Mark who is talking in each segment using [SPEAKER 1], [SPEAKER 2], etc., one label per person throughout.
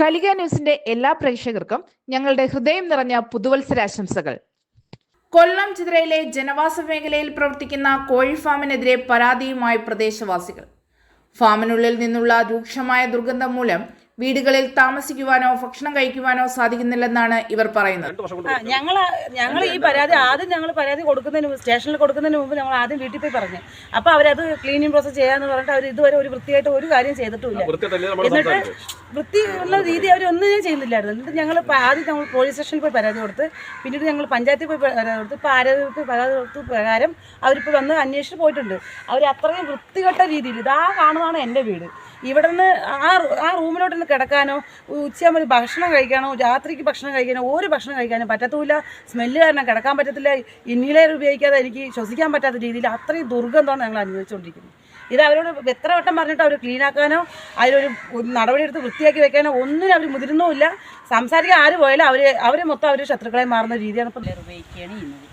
[SPEAKER 1] കലിക ന്യൂസിന്റെ എല്ലാ പ്രേക്ഷകർക്കും ഞങ്ങളുടെ ഹൃദയം നിറഞ്ഞ പുതുവത്സരാശംസകൾ. കൊല്ലം ചിതറയിലെ ജനവാസ മേഖലയിൽ പ്രവർത്തിക്കുന്ന കോഴി ഫാമിനെതിരെ പരാതിയുമായി പ്രദേശവാസികൾ. ഫാമിനുള്ളിൽ നിന്നുള്ള രൂക്ഷമായ ദുർഗന്ധം മൂലം വീടുകളിൽ താമസിക്കുവാനോ ഭക്ഷണം കഴിക്കുവാനോ സാധിക്കുന്നില്ലെന്നാണ് ഇവർ പറയുന്നത്.
[SPEAKER 2] ഞങ്ങൾ ഞങ്ങൾ ഈ പരാതി ആദ്യം ഞങ്ങൾ പരാതി കൊടുക്കുന്നതിന് മുമ്പ് സ്റ്റേഷനിൽ കൊടുക്കുന്നതിന് മുമ്പ് ഞങ്ങൾ ആദ്യം വീട്ടിൽ പോയി പറഞ്ഞു. അപ്പോൾ അവരത് ക്ലീനിങ് പ്രോസസ് ചെയ്യാന്ന് പറഞ്ഞിട്ട് അവർ ഇതുവരെ ഒരു വൃത്തിയായിട്ട് ഒരു കാര്യം
[SPEAKER 3] ചെയ്തിട്ടില്ല
[SPEAKER 2] എന്നിട്ട്
[SPEAKER 3] സംസാരിച്ചത്?
[SPEAKER 2] വൃത്തി ഉള്ള രീതി അവർ ഒന്നും ചെയ്യുന്നില്ലായിരുന്നു. എന്നിട്ട് ഞങ്ങൾ ആദ്യം ഞങ്ങൾ പോലീസ് സ്റ്റേഷനിൽ പോയി പരാതി കൊടുത്ത് പിന്നീട് ഞങ്ങൾ പഞ്ചായത്തിൽ പോയി പരാതി കൊടുത്ത് പരാതി ആരോഗ്യത്തിൽ പരാതി കൊടുത്ത് പ്രകാരം അവരിപ്പോൾ വന്ന് അന്വേഷിച്ച് പോയിട്ടുണ്ട്. അവർ അത്രയും വൃത്തികെട്ട രീതിയിൽ ഇതാ കാണുന്നതാണ് എന്റെ വീട്. ഇവിടെ നിന്ന് ആ ആ റൂമിലോട്ട് നിന്ന് കിടക്കാനോ ഉച്ചയാകുമ്പോൾ ഭക്ഷണം കഴിക്കാനോ രാത്രിക്ക് ഭക്ഷണം കഴിക്കാനോ ഒരു ഭക്ഷണം കഴിക്കാനോ പറ്റത്തുമില്ല സ്മെല്ല് കാരണം കിടക്കാൻ പറ്റത്തില്ല. ഇന്നിലേർ ഉപയോഗിക്കാതെ എനിക്ക് ശ്വസിക്കാൻ പറ്റാത്ത രീതിയിൽ അത്രയും ദുർഗന്ധമാണ് ഞങ്ങൾ അനുഭവിച്ചുകൊണ്ടിരിക്കുന്നത്. ഇത് അവരോട് എത്ര വട്ടം പറഞ്ഞിട്ട് അവർ ക്ലീനാക്കാനോ അതിലൊരു നടപടി എടുത്ത് വൃത്തിയാക്കി വെക്കാനോ ഒന്നിനും അവർ മുതിരുന്നുമില്ല സംസാരിക്കാൻ ആര് പോയാലും അവർ അവരെ മൊത്തം അവർ ശത്രുക്കളെ മാറുന്ന രീതിയാണ് ഇപ്പം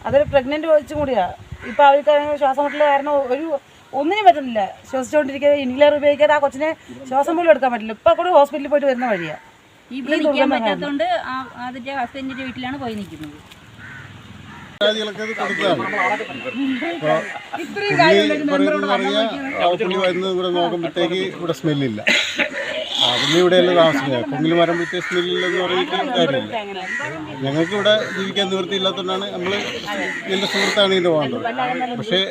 [SPEAKER 2] അതൊരു പ്രഗ്നന്റ് വെച്ചും കൂടിയാണ് ഇപ്പം അവർക്ക് ശ്വാസം മുട്ടൽ കാരണം ഒരു ഒന്നിനും പറ്റുന്നില്ല. ശ്വസിച്ചുകൊണ്ടിരിക്കുക ഇൻഹിലർ ഉപയോഗിക്കാതെ ആ കൊച്ചിനെ ശ്വാസം പോലും എടുക്കാൻ പറ്റില്ല. ഇപ്പം കൂടെ ഹോസ്പിറ്റലിൽ പോയിട്ട് വരുന്ന വഴിയാണ്
[SPEAKER 4] ഇവിടെ നിൽക്കാൻ പറ്റാത്തതുകൊണ്ട് ആ- അതിന്റെ ഹസ്ബൻഡിന്റെ വീട്ടിലാണ് പോയി നിൽക്കുന്നത്.
[SPEAKER 5] ഇവിടെ നോക്കുമ്പോഴത്തേക്ക് ഇവിടെ സ്മെല്ലില്ല പുള്ളി ഇവിടെയല്ല താമസിക്കുന്നത്. പൊങ്ങിൽ വരുമ്പോഴത്തേക്ക് സ്മെല്ലില്ലെന്ന് പറഞ്ഞിട്ട് കാര്യമില്ല. ഞങ്ങൾക്ക് ഇവിടെ ജീവിക്കാൻ നിവൃത്തിയില്ലാത്തതുകൊണ്ടാണ് നമ്മൾ എന്റെ സുഹൃത്താണ് ഇതിന്റെ പോകേണ്ടത്. പക്ഷേ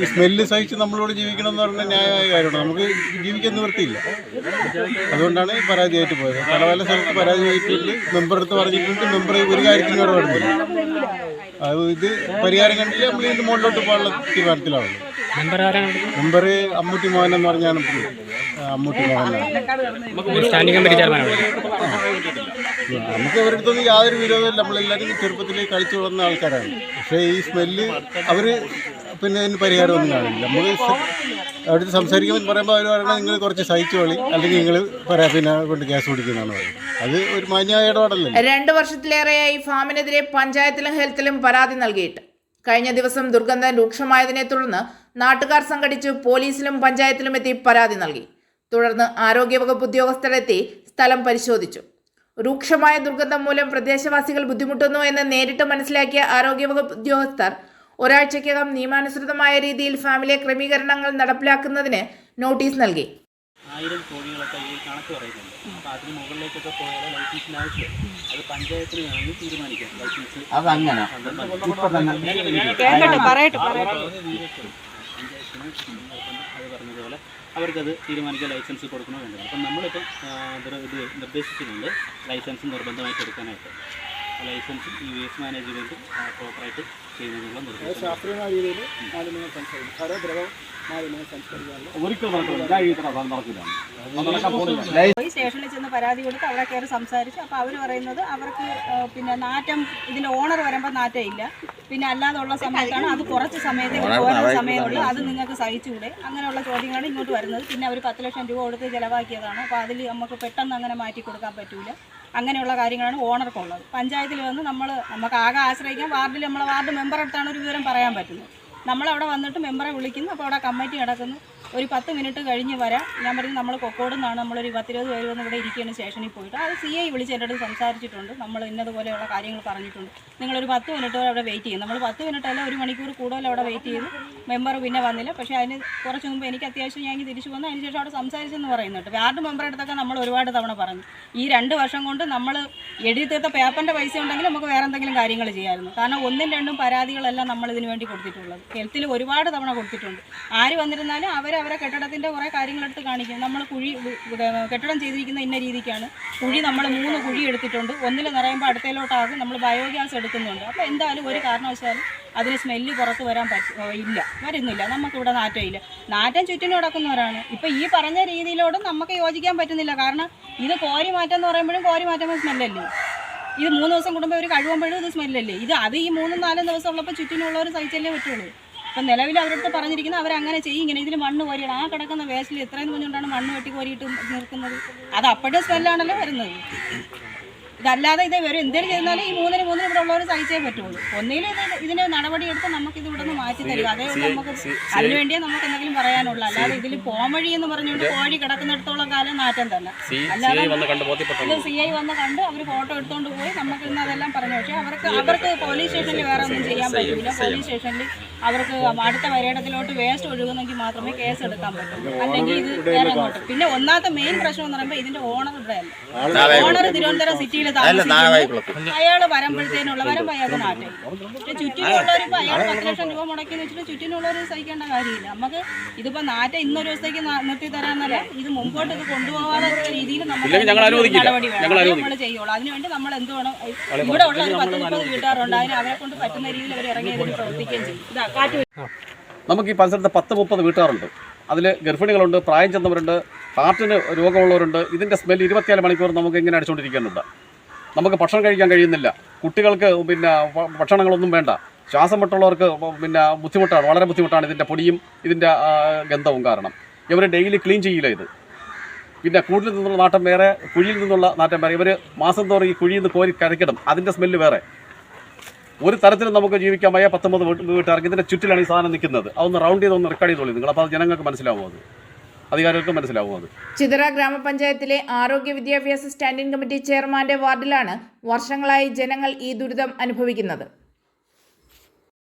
[SPEAKER 5] ഈ സ്മെല്ല് സഹിച്ച് നമ്മളോട് ജീവിക്കണം എന്ന് പറഞ്ഞാൽ ന്യായമായ കാര്യമാണ് നമുക്ക് ജീവിക്കാൻ നിവൃത്തിയില്ല. അതുകൊണ്ടാണ് ഈ പരാതിയായിട്ട് പോയത്. പല പല സ്ഥലത്ത് പരാതിയായിട്ടുണ്ട് മെമ്പർ അടുത്ത് പറഞ്ഞിട്ടുണ്ട്. മെമ്പർ ഒരു കാര്യത്തിനും ഇടപെടുന്നില്ല. അത് ഇത് പരിഹാരം കണ്ടില്ല. നമ്മൾ ഇതിന്റെ മുകളിലോട്ട് പോകാനുള്ള തീരുമാനത്തിലാണ് മെമ്പർ അമ്മൂട്ടി മോഹൻ എന്ന് പറഞ്ഞാണ് പുള്ളി.
[SPEAKER 6] സ്റ്റാൻഡിംഗ് കമ്മിറ്റി ചെയർമാനാണ്
[SPEAKER 5] നമുക്ക് അവരുടെ അടുത്തൊന്നും യാതൊരു വിരോധമില്ല. നമ്മളെല്ലാവരും ചെറുപ്പത്തിൽ കളിച്ചു വളർന്ന ആൾക്കാരാണ്. പക്ഷേ ഈ സ്മെല്ല് അവർ പിന്നെ അതിന് പരിഹാരമൊന്നും കാണില്ല. നമ്മൾ അവിടുത്തെ സംസാരിക്കുമ്പോൾ പറയുമ്പോൾ അവർ പറയണത് നിങ്ങൾ കുറച്ച് സഹിച്ചു കളി. അല്ലെങ്കിൽ നിങ്ങൾ പറയാം പിന്നെ കൊണ്ട് ഗ്യാസ് പിടിക്കുന്നതാണ് പറയുന്നത്. അത് ഒരു മാന്യമായ ഇടപാടല്ലേ?
[SPEAKER 1] രണ്ട് വർഷത്തിലേറെയായി ഫാമിനെതിരെ പഞ്ചായത്തിലും ഹെൽത്തിലും പരാതി നൽകിയിട്ട്. കഴിഞ്ഞ ദിവസം ദുർഗന്ധം രൂക്ഷമായതിനെ തുടർന്ന് നാട്ടുകാർ സംഘടിച്ച് പോലീസിലും പഞ്ചായത്തിലും എത്തി പരാതി നൽകി. തുടർന്ന് ആരോഗ്യവകുപ്പ് ഉദ്യോഗസ്ഥരെത്തി സ്ഥലം പരിശോധിച്ചു. രൂക്ഷമായ ദുർഗന്ധം മൂലം പ്രദേശവാസികൾ ബുദ്ധിമുട്ടുന്നു എന്ന് നേരിട്ട് മനസ്സിലാക്കിയ ആരോഗ്യവകുപ്പ് ഉദ്യോഗസ്ഥർ ഒരാഴ്ചയ്ക്കകം നിയമാനുസൃതമായ രീതിയിൽ ഫാമിലെ ക്രമീകരണങ്ങൾ നടപ്പിലാക്കുന്നതിന് നോട്ടീസ് നൽകി.
[SPEAKER 7] ആയിരം കോഴികളൊക്കെ ഈ കണക്ക് പറയുന്നുണ്ട്. അപ്പോൾ അതിന് മുകളിലേക്കൊക്കെ പോയാൽ ലൈസൻസിന് ആവശ്യം അത് പഞ്ചായത്തിന് വേണമെങ്കിൽ തീരുമാനിക്കാം. ലൈസൻസ്
[SPEAKER 3] അതങ്ങനെ. ഇപ്പൊ
[SPEAKER 2] പറയട്ടെ പറയട്ടെ.
[SPEAKER 7] പഞ്ചായത്തിന് അത് പറഞ്ഞതുപോലെ അവർക്കത് തീരുമാനിക്കാൻ ലൈസൻസ് കൊടുക്കണോ വേണ്ടത്? അപ്പം നമ്മളിപ്പം ഇത് നിർദ്ദേശിച്ചിട്ടുണ്ട് ലൈസൻസ് നിർബന്ധമായിട്ട് എടുക്കാനായിട്ട്. ലൈസൻസും ഈ വേസ്റ്റ് മാനേജ്മെന്റും പ്രോപ്പറായിട്ട് ചെയ്യുന്നതിനുള്ള നിർദ്ദേശം.
[SPEAKER 3] ശാസ്ത്രീയമായ രീതിയിൽ മാലിന്യങ്ങൾ സംസാരിക്കും. ഖരദ്രവം മാലിന്യങ്ങൾ
[SPEAKER 4] സ്റ്റേഷനിൽ ചെന്ന് പരാതി കൊടുത്ത് അവിടെ കയറി സംസാരിച്ചു. അപ്പോൾ അവർ പറയുന്നത് അവർക്ക് പിന്നെ നാറ്റം ഇതിന്റെ ഓണർ വരുമ്പോൾ നാറ്റം ഇല്ല പിന്നെ അല്ലാതുള്ള സമയത്താണ് അത് കുറച്ച് സമയത്തേക്ക് പോകുന്ന സമയമുള്ളൂ. അത് നിങ്ങൾക്ക് സഹിച്ചുകൂടെ? അങ്ങനെയുള്ള ചോദ്യങ്ങളാണ് ഇങ്ങോട്ട് വരുന്നത്. പിന്നെ അവർ പത്ത് ലക്ഷം രൂപ കൊടുത്ത് ചിലവാക്കിയതാണ്. അപ്പോൾ അതിൽ നമുക്ക് പെട്ടെന്ന് അങ്ങനെ മാറ്റി കൊടുക്കാൻ പറ്റൂല. അങ്ങനെയുള്ള കാര്യങ്ങളാണ് ഓണർക്കുള്ളത്. പഞ്ചായത്തിൽ വന്ന് നമ്മൾ നമുക്ക് ആകെ ആശ്രയിക്കാൻ വാർഡിൽ നമ്മളെ വാർഡ് മെമ്പർ അടുത്താണ് ഒരു വിവരം പറയാൻ പറ്റുന്നത്. നമ്മളവിടെ വന്നിട്ട് മെമ്പറെ വിളിക്കുന്നു അപ്പോൾ അവിടെ കമ്മിറ്റി കിടക്കുന്നു ഒരു പത്ത് മിനിറ്റ് കഴിഞ്ഞ് വരാം. ഞാൻ പറഞ്ഞു നമ്മൾ കൊക്കോടുന്നാണ് നമ്മളൊരു പത്തിരുപത് പേര് വന്ന് ഇവിടെ ഇരിക്കുകയാണ് സ്റ്റേഷനിൽ പോയിട്ട്. അത് സി ഐ വിളിച്ച് എന്റെ അടുത്ത് സംസാരിച്ചിട്ടുണ്ട്. നമ്മൾ ഇന്നതുപോലെയുള്ള കാര്യങ്ങൾ പറഞ്ഞിട്ടുണ്ട്. നിങ്ങളൊരു പത്ത് മിനിറ്റ് അവിടെ വെയിറ്റ് ചെയ്യും. നമ്മൾ പത്ത് മിനിറ്റ് അല്ല ഒരു മണിക്കൂർ കൂടുതൽ അവിടെ വെയിറ്റ് ചെയ്തു. മെമ്പർ പിന്നെ വന്നില്ല. പക്ഷേ അതിന് കുറച്ച് മുമ്പ് എനിക്ക് അത്യാവശ്യം ഞാൻ തിരിച്ചു വന്നു. അതിനുശേഷം അവിടെ സംസാരിച്ചെന്ന് പറയുന്നുണ്ട്. വാർഡ് മെമ്പറുടെ അടുത്തൊക്കെ നമ്മൾ ഒരുപാട് തവണ പറഞ്ഞു. ഈ രണ്ട് വർഷം കൊണ്ട് നമ്മൾ എഴുതി തീർത്ത പേപ്പറിന്റെ പൈസ ഉണ്ടെങ്കിൽ നമുക്ക് വേറെ എന്തെങ്കിലും കാര്യങ്ങൾ ചെയ്യാമായിരുന്നു. കാരണം ഒന്നും രണ്ടും പരാതികളെല്ലാം നമ്മൾ ഇതിനു വേണ്ടി കൊടുത്തിട്ടുള്ളത്. ഹെൽത്തിൽ ഒരുപാട് തവണ കൊടുത്തിട്ടുണ്ട്. ആര് വന്നിരുന്നാലും അവർ അവരെ കെട്ടിടത്തിന്റെ കുറേ കാര്യങ്ങളെടുത്ത് കാണിക്കും. നമ്മൾ കുഴി കെട്ടിടം ചെയ്തിരിക്കുന്ന ഇന്ന രീതിക്കാണ്. കുഴി നമ്മൾ മൂന്ന് കുഴി എടുത്തിട്ടുണ്ട്. ഒന്നിൽ നിറയുമ്പോൾ അടുത്തയിലോട്ടാകും നമ്മൾ ബയോഗ്യാസ് എടുക്കുന്നുണ്ട്. അപ്പോൾ എന്തായാലും ഒരു കാരണവശാലും അതിന് സ്മെല്ല് പുറത്ത് വരാൻ പറ്റ ഇല്ല. വരുന്നില്ല. നമുക്കിവിടെ നാറ്റം ഇല്ല. നാറ്റം ചുറ്റിനും കിടക്കുന്നവരാണ് ഇപ്പം ഈ പറഞ്ഞ രീതിയിലോടും നമുക്ക് യോജിക്കാൻ പറ്റുന്നില്ല. കാരണം ഇത് കോരി മാറ്റം എന്ന് പറയുമ്പോഴും കോരി മാറ്റുമ്പോൾ സ്മെല്ലല്ലേ ഇത് മൂന്ന് ദിവസം കൂടുമ്പോൾ ഒരു കഴിവുമ്പോഴും ഇത് സ്മെല്ലല്ലേ ഇത് അത് ഈ മൂന്നും നാലും ദിവസം ഉള്ളപ്പോൾ ചുറ്റിനുള്ളവർ സഹിച്ചല്ലേ പറ്റുള്ളൂ. അപ്പം നിലവിൽ അവരടുത്ത് പറഞ്ഞിരിക്കുന്നത് അവരങ്ങനെ ചെയ്യും. ഇങ്ങനെ ഇതിൽ മണ്ണ് കോരിയിടണം ആ കിടക്കുന്ന വേസ്റ്റിൽ എത്രയും മുന്നുകൊണ്ടാണ് മണ്ണ് വെട്ടി കോരിയിട്ട് നിർക്കുന്നത് അത് അപ്പോഴും സ്മെല്ലാണല്ലോ വരുന്നത്. ഇതല്ലാതെ ഇത് വരും. എന്തെങ്കിലും ചെയ്താലും ഈ മൂന്നിന് മൂന്നിന് ഇവിടെ ഉള്ളവർ സഹിച്ചേ പറ്റുള്ളൂ. ഒന്നിലും ഇത് ഇതിന് നടപടി എടുത്ത് നമുക്ക് ഇത് ഇവിടെ നിന്ന് മാറ്റി തരും അതേ നമുക്ക് അതിനുവേണ്ടിയേ നമുക്ക് എന്തെങ്കിലും പറയാനുള്ളൂ. അല്ലാതെ ഇതിൽ പോംവഴി എന്ന് പറഞ്ഞുകൊണ്ട് കോഴി കിടക്കുന്നിടത്തോളം കാലം നാറ്റം തന്നെ. അല്ലാതെ ഇത് സി ഐ വന്ന് കണ്ട് അവർ ഫോട്ടോ എടുത്തുകൊണ്ട് പോയി. നമുക്ക് ഇന്ന് അതെല്ലാം പറഞ്ഞു. പക്ഷേ അവർക്ക് അവർക്ക് പോലീസ് സ്റ്റേഷനിൽ വേറെ ഒന്നും ചെയ്യാൻ പറ്റില്ല പോലീസ് സ്റ്റേഷനിൽ അവർക്ക് അടുത്ത പര്യടനത്തിലോട്ട് വേസ്റ്റ് ഒഴുകുന്നെങ്കിൽ മാത്രമേ കേസ് എടുക്കാൻ പറ്റൂ. അല്ലെങ്കിൽ ഇത് വേറെ അങ്ങോട്ട് പിന്നെ ഒന്നാമത്തെ മെയിൻ പ്രശ്നം എന്ന് പറയുമ്പോൾ ഇതിന്റെ ഓണർ ഇവിടെ അല്ല ഓണർ തിരുവനന്തപുരം സിറ്റിയിൽ താമസിക്കുന്നു. അയാൾ വരുമ്പോഴത്തേനുള്ള വരുമ്പോൾ അയാൾക്ക് നാട്ടിൽ പക്ഷെ ചുറ്റിനുള്ളവർ ഇപ്പൊ അയാൾ പത്ത് ലക്ഷം രൂപ മുടക്കി വെച്ചിട്ട് ചുറ്റിനുള്ളവർ സഹിക്കേണ്ട കാര്യമില്ല. നമുക്ക് ഇതിപ്പോ നാറ്റ ഇന്നൊരു ദിവസത്തേക്ക് നിർത്തി തരാന്നല്ല ഇത് മുമ്പോട്ട് ഇത് കൊണ്ടുപോകാതെ രീതിയിൽ നമുക്ക് നടപടി വേണം. നമ്മൾ ചെയ്യുള്ളൂ. അതിനുവേണ്ടി നമ്മൾ എന്ത് വേണം? ഇവിടെ ഉള്ള ഒരു പത്ത് മുപ്പത് വീട്ടുകാരുണ്ട്. അതിന് അവരെ കൊണ്ട് പറ്റുന്ന രീതിയിൽ അവർ ഇറങ്ങി അതിന് പ്രവർത്തിക്കുകയും ചെയ്യും.
[SPEAKER 3] നമുക്ക് ഈ പരിസരത്ത് പത്ത് മുപ്പത് വീട്ടുകാരുണ്ട്. അതിൽ ഗർഭിണികളുണ്ട് പ്രായം ചെന്നവരുണ്ട് ഹാർട്ടിന് രോഗമുള്ളവരുണ്ട്. ഇതിന്റെ സ്മെൽ ഇരുപത്തിനാല് മണിക്കൂർ നമുക്ക് ഇങ്ങനെ അടിച്ചുകൊണ്ടിരിക്കുന്നുണ്ട് നമുക്ക് ഭക്ഷണം കഴിക്കാൻ കഴിയുന്നില്ല. കുട്ടികൾക്ക് പിന്നെ ഭക്ഷണങ്ങളൊന്നും വേണ്ട. ശ്വാസം മുട്ടുള്ളവർക്ക് പിന്നെ ബുദ്ധിമുട്ടാണ് വളരെ ബുദ്ധിമുട്ടാണ് ഇതിന്റെ പൊടിയും ഇതിന്റെ ഗന്ധവും കാരണം. ഇവർ ഡെയിലി ക്ലീൻ ചെയ്യില്ല ഇത്. പിന്നെ കൂട്ടിൽ നിന്നുള്ള നാട്ടം വേറെ കുഴിയിൽ നിന്നുള്ള നാട്ടം വേറെ. ഇവർ മാസം തോറും ഈ കുഴിയിൽ നിന്ന് കോരി കരക്കിടും അതിന്റെ സ്മെല്ല് വേറെ. ഒരു തരത്തിലും നമുക്ക് ജീവിക്കാൻ വയ്യ. പത്തൊമ്പത് വീട്ട് വീട്ടുകാർക്ക് ഇതിന്റെ ചുറ്റിലാണ് ഈ സാധനം നിൽക്കുന്നത്. അതൊന്ന് റൗണ്ട് ചെയ്ത് ഒന്ന് റെക്കോർഡ് ചെയ്തോളൂ നിങ്ങൾ. അപ്പോൾ അത് ജനങ്ങൾക്ക് മനസ്സിലാവും അത്. അധികാരികൾക്ക് മനസ്സിലാവും അത്.
[SPEAKER 1] ചിതറ ഗ്രാമപഞ്ചായത്തിലെ ആരോഗ്യ വിദ്യാഭ്യാസ സ്റ്റാൻഡിംഗ് കമ്മിറ്റി ചെയർമാന്റെ വാർഡിലാണ് വർഷങ്ങളായി ജനങ്ങൾ ഈ ദുരിതം അനുഭവിക്കുന്നത്.